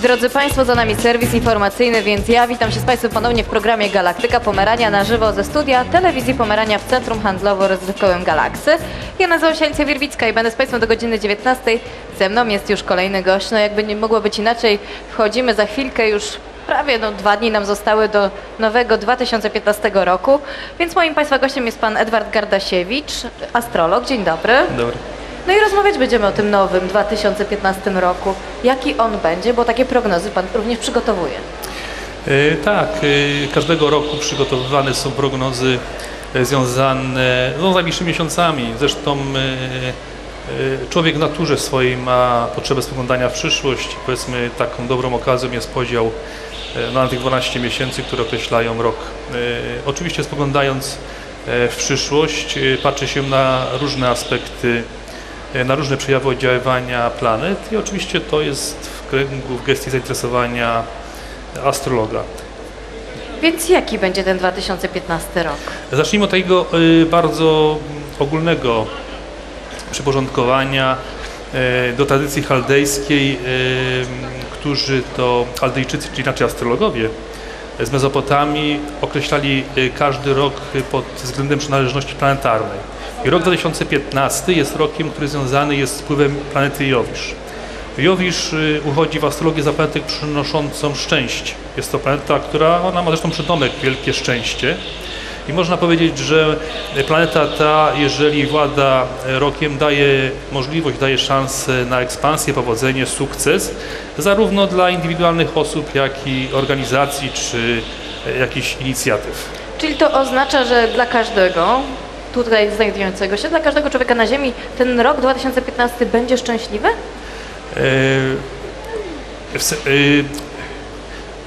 Drodzy Państwo, za nami serwis informacyjny, więc ja witam się z Państwem ponownie w programie Galaktyka Pomerania na żywo ze studia telewizji Pomerania w Centrum Handlowo-Rozrywkowym Galaksy. Ja nazywam się Alicja Wierwicka i będę z Państwem do godziny 19. Ze mną jest już kolejny gość, no jakby nie mogło być inaczej, wchodzimy za chwilkę już prawie no, dwa dni nam zostały do nowego 2015 roku, więc moim Państwa gościem jest Pan Edward Gardasiewicz, astrolog. Dzień dobry. Dobry. No i rozmawiać będziemy o tym nowym 2015 roku. Jaki on będzie, bo takie prognozy Pan również przygotowuje. E, Tak, e, każdego roku przygotowywane są prognozy e, związane no, z najbliższymi miesiącami. Zresztą e, człowiek w naturze swojej ma potrzebę spoglądania w przyszłość. Powiedzmy taką dobrą okazją jest podział e, na tych 12 miesięcy, które określają rok. Oczywiście spoglądając w przyszłość patrzy się na różne aspekty na różne przejawy oddziaływania planet i oczywiście to jest w kręgu, w gestii zainteresowania astrologa. Więc jaki będzie ten 2015 rok? Zacznijmy od tego y, bardzo ogólnego przyporządkowania y, do tradycji chaldejskiej, którzy to Chaldejczycy, czy inaczej astrologowie z Mezopotamii określali każdy rok pod względem przynależności planetarnej. I rok 2015 jest rokiem, który związany jest z wpływem planety Jowisz. Jowisz y, uchodzi w astrologię za planetę przynoszącą szczęście. Jest to planeta, która ona ma zresztą przydomek wielkie szczęście. I można powiedzieć, że planeta ta, jeżeli włada rokiem, daje możliwość, daje szansę na ekspansję, powodzenie, sukces, zarówno dla indywidualnych osób, jak i organizacji czy e, jakichś inicjatyw. Czyli to oznacza, że dla każdego tutaj znajdującego się, dla każdego człowieka na Ziemi ten rok 2015 będzie szczęśliwy? Se- e,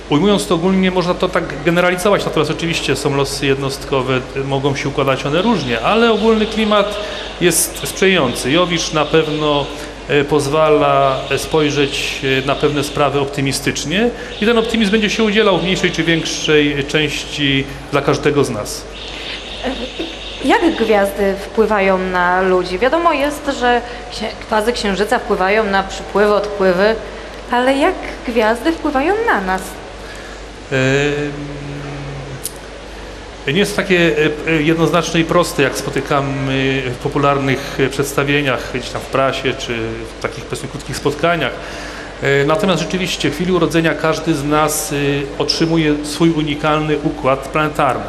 Ujmując to ogólnie, można to tak generalizować, natomiast oczywiście są losy jednostkowe, mogą się układać one różnie, ale ogólny klimat jest sprzyjający. Jowisz na pewno e, pozwala spojrzeć na pewne sprawy optymistycznie i ten optymizm będzie się udzielał w mniejszej czy większej części dla każdego z nas. Jak gwiazdy wpływają na ludzi? Wiadomo jest, że fazy księżyca wpływają na przypływy, odpływy, ale jak gwiazdy wpływają na nas? Nie jest takie e, e, jednoznaczne i proste, jak spotykamy w popularnych e, przedstawieniach, gdzieś tam w prasie, czy w takich krótkich spotkaniach. Natomiast rzeczywiście w chwili urodzenia każdy z nas e, otrzymuje swój unikalny układ planetarny.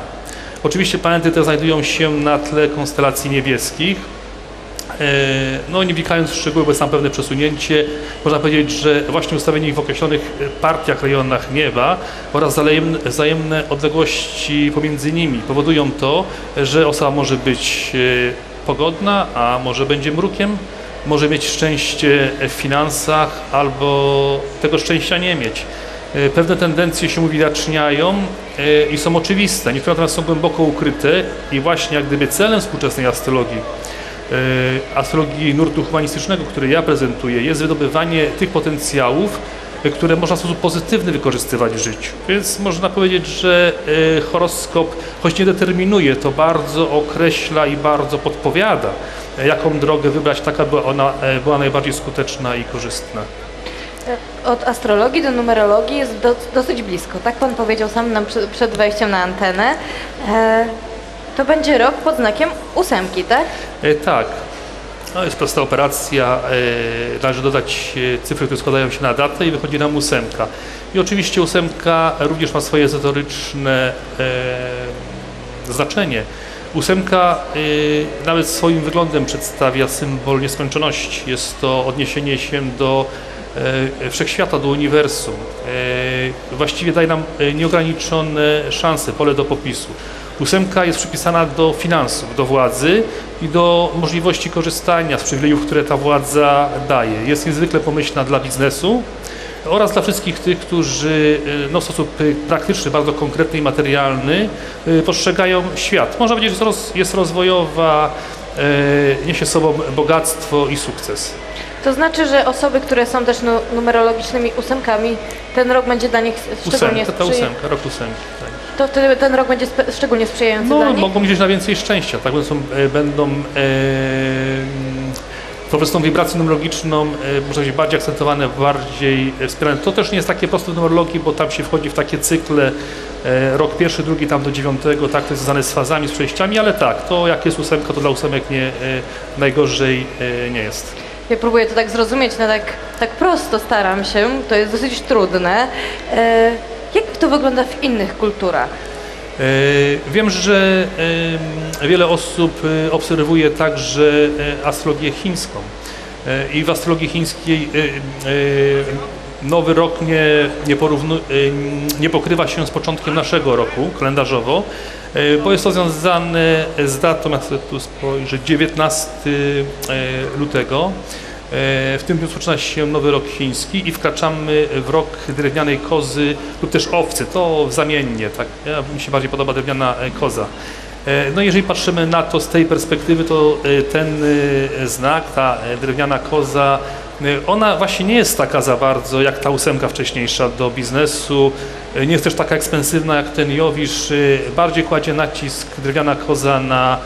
Oczywiście planety te znajdują się na tle konstelacji niebieskich, E, No nie wnikając w szczegóły, bo jest tam pewne przesunięcie, można powiedzieć, że właśnie ustawienie ich w określonych e, partiach, rejonach nieba oraz wzajemne, odległości pomiędzy nimi powodują to, że osoba może być e, pogodna, a może będzie mrukiem, może mieć szczęście w finansach albo tego szczęścia nie mieć. E, Pewne tendencje się uwidaczniają e, i są oczywiste, niektóre natomiast są głęboko ukryte i właśnie jak gdyby celem współczesnej astrologii e, astrologii nurtu humanistycznego, który ja prezentuję, jest wydobywanie tych potencjałów, które można w sposób pozytywny wykorzystywać w życiu. Więc można powiedzieć, że horoskop, choć nie determinuje, to bardzo określa i bardzo podpowiada, jaką drogę wybrać, taka by ona była najbardziej skuteczna i korzystna. Od astrologii do numerologii jest do, dosyć blisko. Tak pan powiedział sam nam przed, przed wejściem na antenę. E, to będzie rok pod znakiem ósemki, tak? E, Tak. No jest prosta operacja. E, należy dodać e, cyfry, które składają się na datę i wychodzi nam ósemka. I oczywiście ósemka również ma swoje ezoteryczne e, znaczenie. Ósemka e, nawet swoim wyglądem przedstawia symbol nieskończoności. Jest to odniesienie się do e, wszechświata, do uniwersum. E, właściwie daje nam e, nieograniczone szanse, pole do popisu. Ósemka jest przypisana do finansów, do władzy i do możliwości korzystania z przywilejów, które ta władza daje. Jest niezwykle pomyślna dla biznesu oraz dla wszystkich tych, którzy no, w sposób praktyczny, bardzo konkretny i materialny postrzegają świat. Można powiedzieć, że jest roz- jest rozwojowa, niesie sobą bogactwo i sukces. To znaczy, że osoby, które są też nu numerologicznymi ósemkami, ten rok będzie dla nich szczególnie Ósemka, ta ósemka, rok ósemki. Tak. To wtedy ten rok będzie szczególnie sprzyjający dla No, nich? mogą liczyć na więcej szczęścia, tak? Będą, e, będą e, poprzez tą wibrację numerologiczną, e, można być bardziej akcentowane, bardziej e, wspierane. To też nie jest takie proste w numerologii, bo tam się wchodzi w takie cykle, e, rok pierwszy, drugi tam do dziewiątego, tak, to jest związane z fazami, z przejściami, ale tak, to jak jest ósemka, to dla ósemek nie, e, najgorzej e, nie jest. Ja próbuję to tak zrozumieć, no tak, tak prosto staram się, to jest dosyć trudne. E, jak to wygląda w innych kulturach? E, Wiem, że e, wiele osób e, obserwuje także astrologię chińską. I w astrologii chińskiej nowy rok nie, nie, e, nie pokrywa się z początkiem naszego roku kalendarzowo, e, bo jest to związane z datą, jak sobie tu spojrzę, 19 e, lutego. E, W tym dniu rozpoczyna się nowy rok chiński i wkraczamy w rok drewnianej kozy lub też owcy. To zamiennie, tak. Ja, mi się bardziej podoba drewniana e, koza. No jeżeli patrzymy na to z tej perspektywy, to ten znak, ta drewniana koza, ona właśnie nie jest taka za bardzo jak ta ósemka wcześniejsza do biznesu. E, Nie jest też taka ekspensywna jak ten Jowisz. e, Bardziej kładzie nacisk drewniana koza na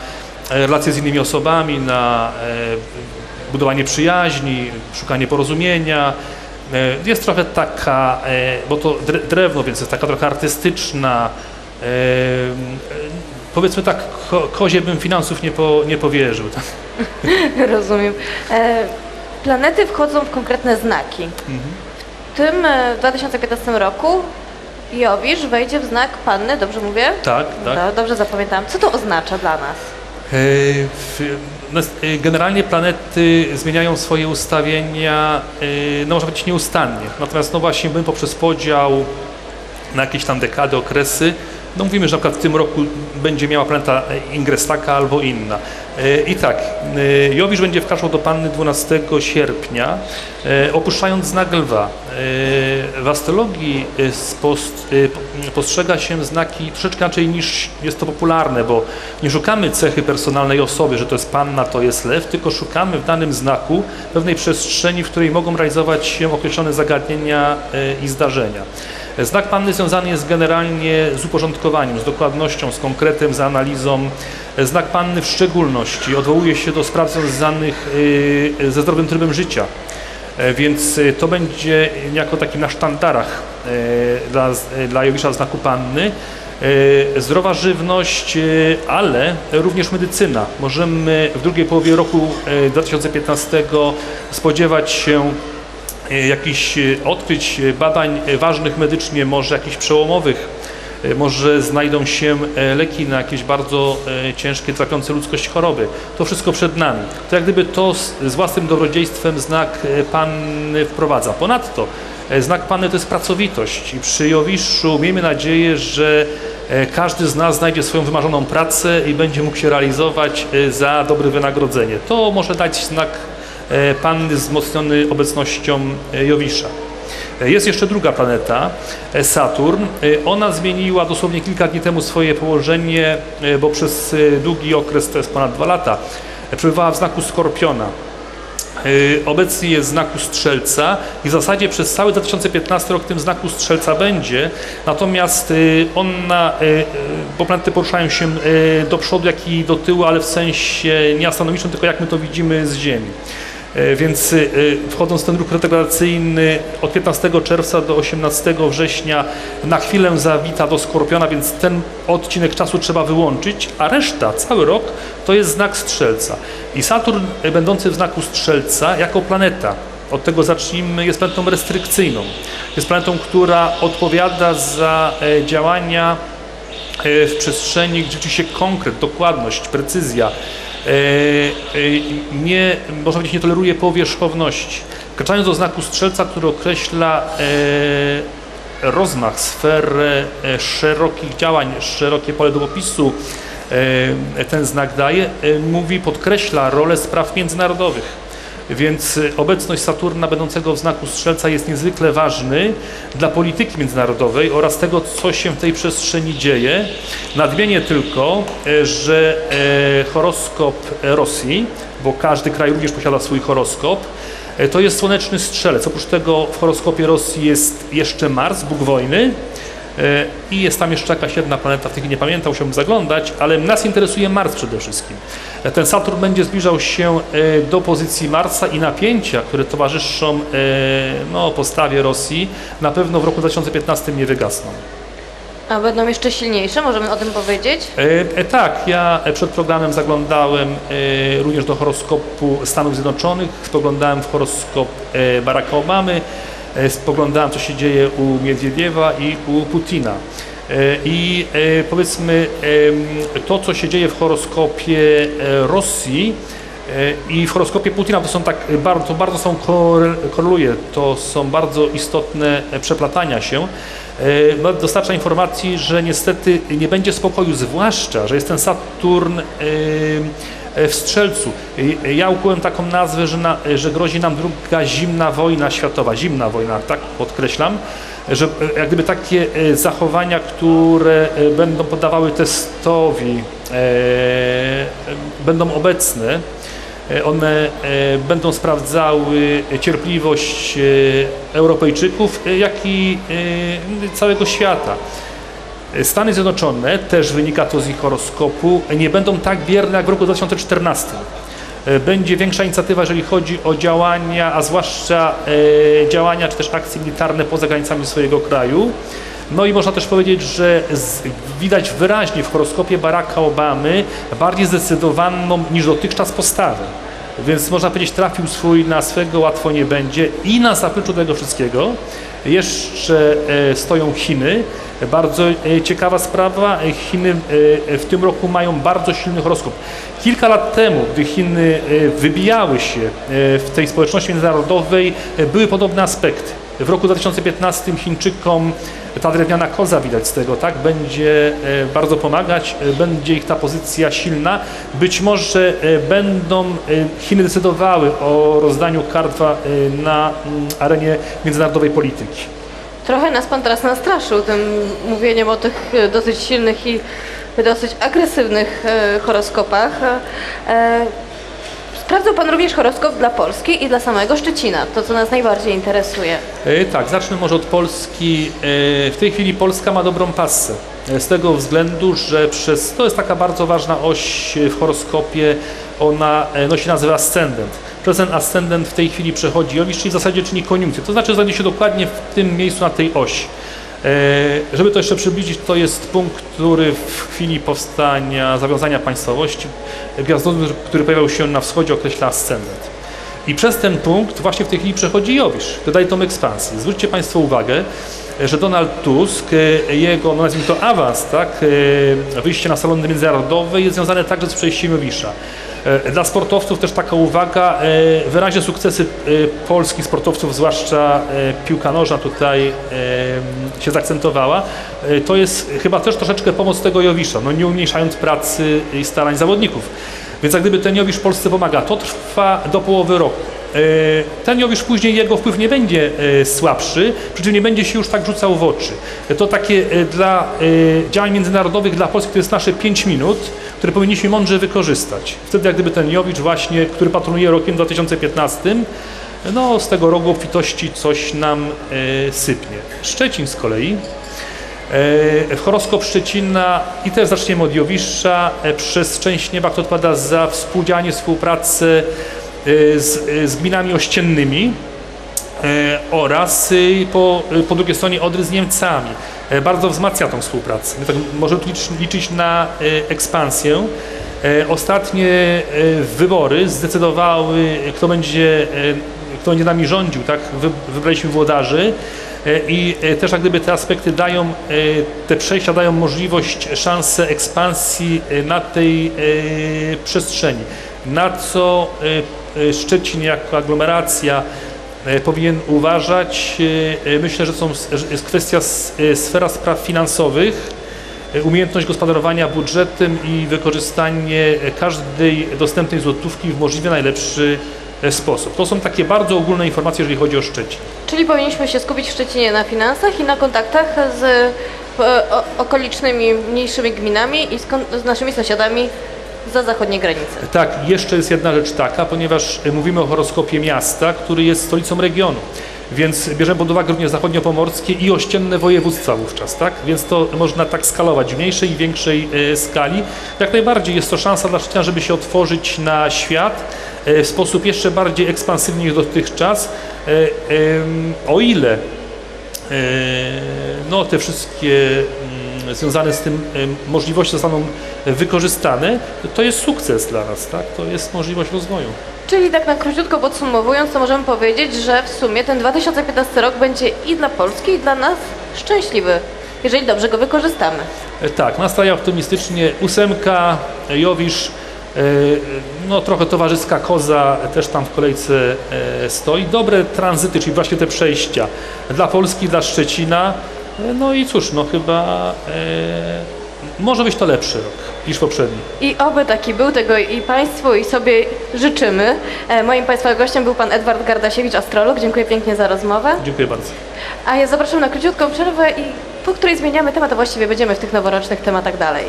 e, relacje z innymi osobami, na e, budowanie przyjaźni, szukanie porozumienia. E, Jest trochę taka, bo to dre- drewno, więc jest taka trochę artystyczna. Powiedzmy tak, ko, kozie bym finansów nie, po, nie powierzył. Rozumiem. Planety wchodzą w konkretne znaki. W tym e, 2015 roku Jowisz wejdzie w znak Panny, dobrze mówię? Tak, tak. Do, dobrze zapamiętałam. Co to oznacza dla nas? E, w- nas- e, Generalnie planety zmieniają swoje ustawienia, e, no może być nieustannie. Natomiast no właśnie my poprzez podział na jakieś tam dekady, okresy, no mówimy, że na przykład w tym roku będzie miała planeta e, ingres taka albo inna. E, I tak, e, Jowisz będzie wkraczał do Panny 12 sierpnia, opuszczając znak lwa. W astrologii postrzega się znaki troszeczkę inaczej niż jest to popularne, bo nie szukamy cechy personalnej osoby, że to jest panna, to jest lew, tylko szukamy w danym znaku pewnej przestrzeni, w której mogą realizować się określone zagadnienia i zdarzenia. Znak panny związany jest generalnie z uporządkowaniem, z dokładnością, z konkretem, z analizą. Znak panny w szczególności odwołuje się do spraw związanych e, ze zdrowym trybem życia. E, Więc e, to będzie jako taki na sztandarach e, dla, e, dla Jowisza znaku Panny. Zdrowa żywność, e, ale również medycyna. Możemy w drugiej połowie roku e, 2015 spodziewać się jakichś e, odkryć, e, badań e, ważnych medycznie, może jakichś przełomowych. E, Może znajdą się e, leki na jakieś bardzo e, ciężkie, trapiące ludzkość choroby. To wszystko przed nami. To jak gdyby to z, własnym dobrodziejstwem znak e, Panny wprowadza. Ponadto e, znak Panny to jest pracowitość i przy Jowiszu miejmy nadzieję, że e, każdy z nas znajdzie swoją wymarzoną pracę i będzie mógł się realizować e, za dobre wynagrodzenie. To może dać znak e, Panny wzmocniony obecnością e, Jowisza. E, Jest jeszcze druga planeta, Saturn. Ona zmieniła dosłownie kilka dni temu swoje położenie, bo przez długi okres, to jest ponad dwa lata, przebywała w znaku Skorpiona. Obecnie jest w znaku Strzelca i w zasadzie przez cały 2015 rok tym znaku Strzelca będzie, natomiast ona, bo planety poruszają się do przodu, jak i do tyłu, ale w sensie nie astronomicznym, tylko jak my to widzimy z Ziemi. E, Więc e, wchodząc w ten ruch retrogradacyjny od 15 czerwca do 18 września na chwilę zawita do Skorpiona, więc ten odcinek czasu trzeba wyłączyć, a reszta, cały rok, to jest znak Strzelca. I Saturn e, będący w znaku Strzelca jako planeta, od tego zacznijmy, jest planetą restrykcyjną. Jest planetą, która odpowiada za działania w przestrzeni, gdzie liczy się konkret, dokładność, precyzja. E, e, Nie, można powiedzieć, nie toleruje powierzchowności. Wkraczając do znaku strzelca, który określa e, rozmach, sferę szerokich działań, szerokie pole do opisu, ten znak daje, mówi, podkreśla rolę spraw międzynarodowych. Więc y, obecność Saturna będącego w znaku Strzelca jest niezwykle ważny dla polityki międzynarodowej oraz tego, co się w tej przestrzeni dzieje. Nadmienię tylko, e, że e, horoskop Rosji, bo każdy kraj również posiada swój horoskop, e, to jest słoneczny strzelec. Oprócz tego w horoskopie Rosji jest jeszcze Mars, Bóg wojny, I jest tam jeszcze jakaś jedna planeta, w tej chwili nie pamiętam, musiałbym zaglądać, ale nas interesuje Mars przede wszystkim. E, Ten Saturn będzie zbliżał się e, do pozycji Marsa i napięcia, które towarzyszą e, no, postawie Rosji, na pewno w roku 2015 nie wygasną. A będą jeszcze silniejsze, możemy o tym powiedzieć? E, e, tak, ja e, przed programem zaglądałem e, również do horoskopu Stanów Zjednoczonych, spoglądałem w horoskop e, Baracka Obamy, e, spoglądałem co się dzieje u Miedwiediewa i u Putina. E, I e, powiedzmy to, co się dzieje w horoskopie e, Rosji e, i w horoskopie Putina, to są tak e, bardzo, bardzo są korel- koreluje, to są bardzo istotne e, przeplatania się. E, dostarcza informacji, że niestety nie będzie spokoju, zwłaszcza, że jest ten Saturn e, e, w Strzelcu. E, Ja ukułem taką nazwę, że, na, że grozi nam druga zimna wojna światowa, zimna wojna, tak podkreślam, że e, jak gdyby takie e, zachowania, które e, będą poddawały testowi, e, e, będą obecne, E, One e, będą sprawdzały cierpliwość e, Europejczyków, e, jak i e, całego świata. Stany Zjednoczone, też wynika to z ich horoskopu, nie będą tak bierne jak w roku 2014. E, Będzie większa inicjatywa, jeżeli chodzi o działania, a zwłaszcza e, działania czy też akcje militarne poza granicami swojego kraju. No i można też powiedzieć, że z, widać wyraźnie w horoskopie Baracka Obamy bardziej zdecydowaną niż dotychczas postawę. Więc można powiedzieć, trafił swój na swego, łatwo nie będzie. I na zapleczu tego wszystkiego jeszcze e, stoją Chiny. Bardzo e, ciekawa sprawa. Chiny e, w tym roku mają bardzo silny horoskop. Kilka lat temu, gdy Chiny wybijały się w tej społeczności międzynarodowej, były podobne aspekty. W roku 2015 Chińczykom ta drewniana koza widać z tego, tak, będzie e, bardzo pomagać, e, będzie ich ta pozycja silna. Być może e, będą Chiny decydowały o rozdaniu kart wa- e, na mm, arenie międzynarodowej polityki. Trochę nas Pan teraz nastraszył tym mówieniem o tych dosyć silnych i dosyć agresywnych horoskopach. Sprawdzał Pan również horoskop dla Polski i dla samego Szczecina, to co nas najbardziej interesuje. E, Tak, zacznę może od Polski. E, W tej chwili Polska ma dobrą passę. E, Z tego względu, że przez to jest taka bardzo ważna oś w horoskopie, ona nosi nazwę ascendent. Przez ten ascendent w tej chwili przechodzi Jowisz, czyli w zasadzie czyni koniunkcję. To znaczy znajdzie się dokładnie w tym miejscu na tej osi. E, Żeby to jeszcze przybliżyć, to jest punkt, który w chwili powstania, zawiązania państwowości, gwiazdozór, który pojawiał się na wschodzie, określa ascendent. I przez ten punkt właśnie w tej chwili przechodzi Jowisz, który daje tą ekspansję. Zwróćcie Państwo uwagę, że Donald Tusk, e, jego, no nazwijmy to awans, tak, e, wyjście na salony międzynarodowe jest związane także z przejściem Jowisza. E, Dla sportowców też taka uwaga, e, wyraźne sukcesy e, polskich sportowców, zwłaszcza piłka nożna tutaj się zaakcentowała. To jest chyba też troszeczkę pomoc tego Jowisza, no nie umniejszając pracy i starań zawodników. Więc jak gdyby ten Jowisz Polsce pomaga, to trwa do połowy roku. Ten Jowisz później jego wpływ nie będzie słabszy, przy czym nie będzie się już tak rzucał w oczy. To takie dla działań międzynarodowych dla Polski to jest nasze 5 minut, które powinniśmy mądrze wykorzystać. Wtedy jak gdyby ten Jowicz właśnie, który patronuje rokiem 2015, no z tego rogu obfitości coś nam e, sypnie. Szczecin z kolei E, W horoskop Szczecina i też zaczniemy od Jowisza. E, Przez część nieba, kto odpowiada za współdziałanie, współpracę e, z, e, z gminami ościennymi oraz e, po, e, po drugiej stronie Odry z Niemcami. E, Bardzo wzmacnia tą współpracę. My tak możemy liczyć na ekspansję. Ostatnie wybory zdecydowały, kto będzie, kto będzie nami rządził. Tak? Wy- Wybraliśmy włodarzy. I też jak gdyby te aspekty dają, te przejścia dają możliwość, szansę ekspansji na tej przestrzeni. Na co Szczecin jako aglomeracja powinien uważać? E, e, Myślę, że, są, jest kwestia e, sfera spraw finansowych, e, umiejętność gospodarowania budżetem i wykorzystanie e, każdej dostępnej złotówki w możliwie najlepszy e, sposób. To są takie bardzo ogólne informacje, jeżeli chodzi o Szczecin. Czyli powinniśmy się skupić w Szczecinie na finansach i na kontaktach z e, okolicznymi mniejszymi gminami i z, z naszymi sąsiadami za zachodniej granicy. Tak, jeszcze jest jedna rzecz taka, ponieważ e, mówimy o horoskopie miasta, który jest stolicą regionu. Więc bierzemy pod uwagę również zachodniopomorskie i ościenne województwa wówczas, tak? Więc to można tak skalować w mniejszej i większej e, skali. Jak najbardziej jest to szansa dla Szczecina, żeby się otworzyć na świat e, w sposób jeszcze bardziej ekspansywny niż dotychczas. O ile no, te wszystkie mm, związane z tym możliwości zostaną wykorzystane, to jest sukces dla nas, tak? To jest możliwość rozwoju. Czyli tak na króciutko podsumowując, to możemy powiedzieć, że w sumie ten 2015 rok będzie i dla Polski, i dla nas szczęśliwy, jeżeli dobrze go wykorzystamy. E, Tak, nastaje optymistycznie. Ósemka, Jowisz, e, no trochę towarzyska koza też tam w kolejce e, stoi. Dobre tranzyty, czyli właśnie te przejścia dla Polski, dla Szczecina. E, No i cóż, no chyba e, może być to lepszy rok niż poprzedni. I oby taki był, tego i Państwu, i sobie życzymy. E, Moim Państwa gościem był Pan Edward Gardasiewicz, astrolog. Dziękuję pięknie za rozmowę. Dziękuję bardzo. A ja zapraszam na króciutką przerwę, i po której zmieniamy temat, a właściwie będziemy w tych noworocznych tematach dalej.